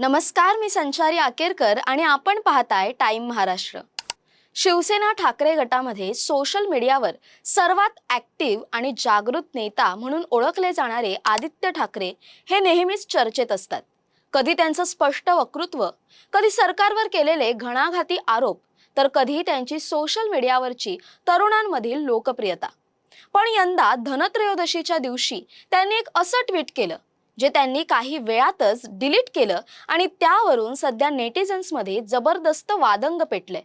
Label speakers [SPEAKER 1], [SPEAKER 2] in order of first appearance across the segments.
[SPEAKER 1] नमस्कार मी संचारी आकेरकर आणि आपण पाहताय टाइम महाराष्ट्र. शिवसेना ठाकरे गटामध्ये सोशल मीडियावर सर्वात ॲक्टिव्ह आणि जागृत नेता म्हणून ओळखले जाणारे आदित्य ठाकरे हे नेहमीच चर्चेत असतात. कधी त्यांचं स्पष्ट वक्तृत्व कधी सरकारवर केलेले घणाघाती आरोप तर कधी त्यांची सोशल मीडियावरची तरुणांमधील लोकप्रियता. पण यंदा धनत्रयोदशीच्या दिवशी त्यांनी एक असं ट्विट केलं जे त्यांनी काही वेळातच डिलीट केलं आणि त्यावरून सध्या नेटिझन्समध्ये जबरदस्त वादंग पेटले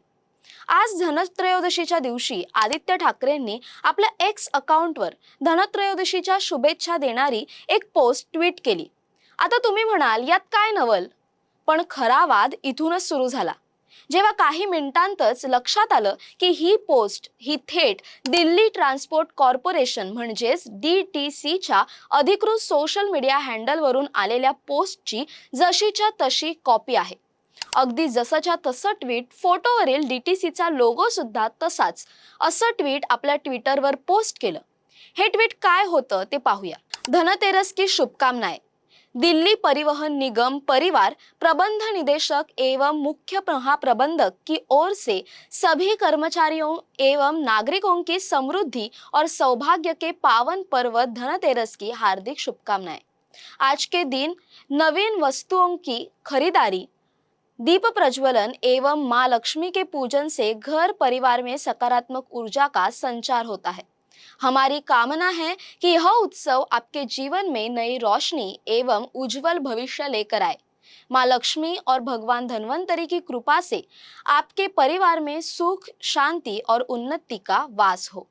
[SPEAKER 1] आज धनत्रयोदशीच्या दिवशी आदित्य ठाकरेंनी आपल्या एक्स अकाउंटवर धनत्रयोदशीच्या शुभेच्छा देणारी एक पोस्ट ट्विट केली. आता तुम्ही म्हणाल यात काय नवल? पण खरा वाद इथूनच सुरू झाला. जेव्हा काही मिनिटांतच लक्षात आलं की ही पोस्ट ही थेट दिल्ली ट्रान्सपोर्ट कॉर्पोरेशन म्हणजेच डी टी सीच्या अधिकृत सोशल मीडिया हँडलवरून आलेल्या पोस्टची जशीच्या तशी कॉपी आहे. अगदी जसंच्या तसं ट्विट फोटोवरील डी टी सीचा लोगो सुद्धा तसाच. असं ट्विट आपल्या ट्विटरवर पोस्ट केलं. हे ट्विट काय होतं ते पाहूया. धनतेरस की शुभकामनाएं. दिल्ली परिवहन निगम परिवार प्रबंध निदेशक एवं मुख्य महाप्रबंधक की ओर से सभी कर्मचारियों एवं नागरिकों की समृद्धि और सौभाग्य के पावन पर्व धनतेरस की हार्दिक शुभकामनाएँ। आज के दिन नवीन वस्तुओं की खरीदारी, दीप प्रज्वलन एवं माँ लक्ष्मी के पूजन से घर परिवार में सकारात्मक ऊर्जा का संचार होता है। हमारी कामना है कि यह उत्सव आपके जीवन में नई रोशनी एवं उज्जवल भविष्य लेकर आए। माँ लक्ष्मी और भगवान धन्वंतरी की कृपा से आपके परिवार में सुख शांति और उन्नति का वास हो।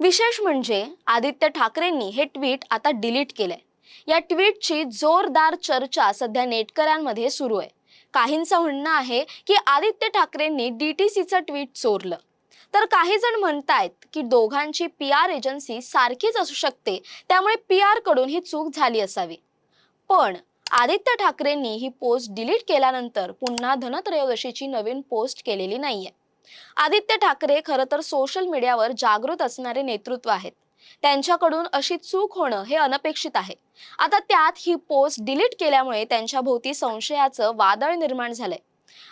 [SPEAKER 1] विशेष म्हणजे आदित्य ठाकरेंनी हे ट्विट आता डिलीट केलंय। या ट्विटची जोरदार चर्चा सध्या नेटकऱ्यांमध्ये सुरू आहे। काहींचं म्हणणं आहे की आदित्य ठाकरेंनी डी टी सीचं ट्विट चोरलं। तर काही जण म्हणतायत की दोघांची पी आर एजन्सी सारखीच असू शकते. त्यामुळे पी आरकडून ही चूक झाली असावी. पण आदित्य ठाकरेंनी ही पोस्ट डिलीट केल्यानंतर पुन्हा धनत्रयोदशीची नवीन पोस्ट केलेली नाहीये. आदित्य ठाकरे खरं तर सोशल मीडियावर जागृत असणारे नेतृत्व आहेत. त्यांच्याकडून अशी चूक होणं हे अनपेक्षित आहे. आता त्यात ही पोस्ट डिलीट केल्यामुळे त्यांच्या भोवती संशयाचं वादळ निर्माण झालंय.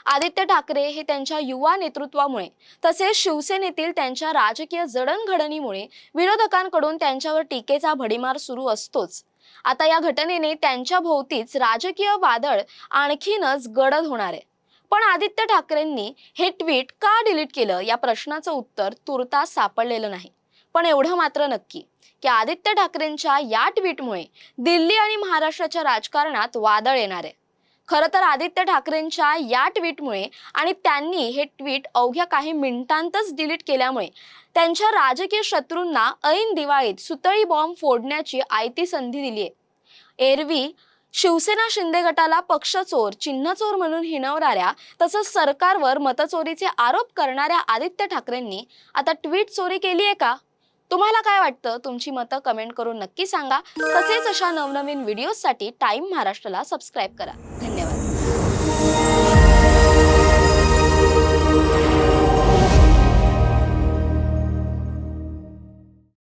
[SPEAKER 1] आदित्य ठाकरे हे त्यांच्या युवा नेतृत्वामुळे तसेच शिवसेनेतील त्यांच्या राजकीय जडणघडणीमुळे विरोधकांकडून त्यांच्यावर टीकेचा भडीमार सुरू असतोच. आता या घटनेने त्यांच्या भोवतीच राजकीय वादळ आणखीनच गडद होणार आहे. पण आदित्य ठाकरेंनी हे ट्विट का डिलीट केलं? या प्रश्नाचं उत्तर तुर्तास सापडलेलं नाही. पण एवढं मात्र नक्की की आदित्य ठाकरेंच्या या ट्विटमुळे दिल्ली आणि महाराष्ट्राच्या राजकारणात वादळ येणार आहे. खरं तर आदित्य ठाकरेंच्या या ट्विटमुळे आणि त्यांनी हे ट्विट अवघ्या काही मिनिटांतच डिलीट केल्यामुळे त्यांच्या राजकीय शत्रूंना ऐन दिवाळीत सुतळी बॉम्ब फोडण्याची आयती संधी दिली आहे एरवी शिवसेना शिंदे गटाला पक्षचोर चिन्हचोर म्हणून हिणवणाऱ्या तसंच सरकारवर मतचोरीचे आरोप करणाऱ्या आदित्य ठाकरेंनी आता ट्विट चोरी केली आहे का? तुम्हाला काय वाटतं? तुमची मतं कमेंट करून नक्की सांगा. तसेच अशा नवनवीन व्हिडिओजसाठी टाईम महाराष्ट्राला सबस्क्राईब करा. धन्यवाद.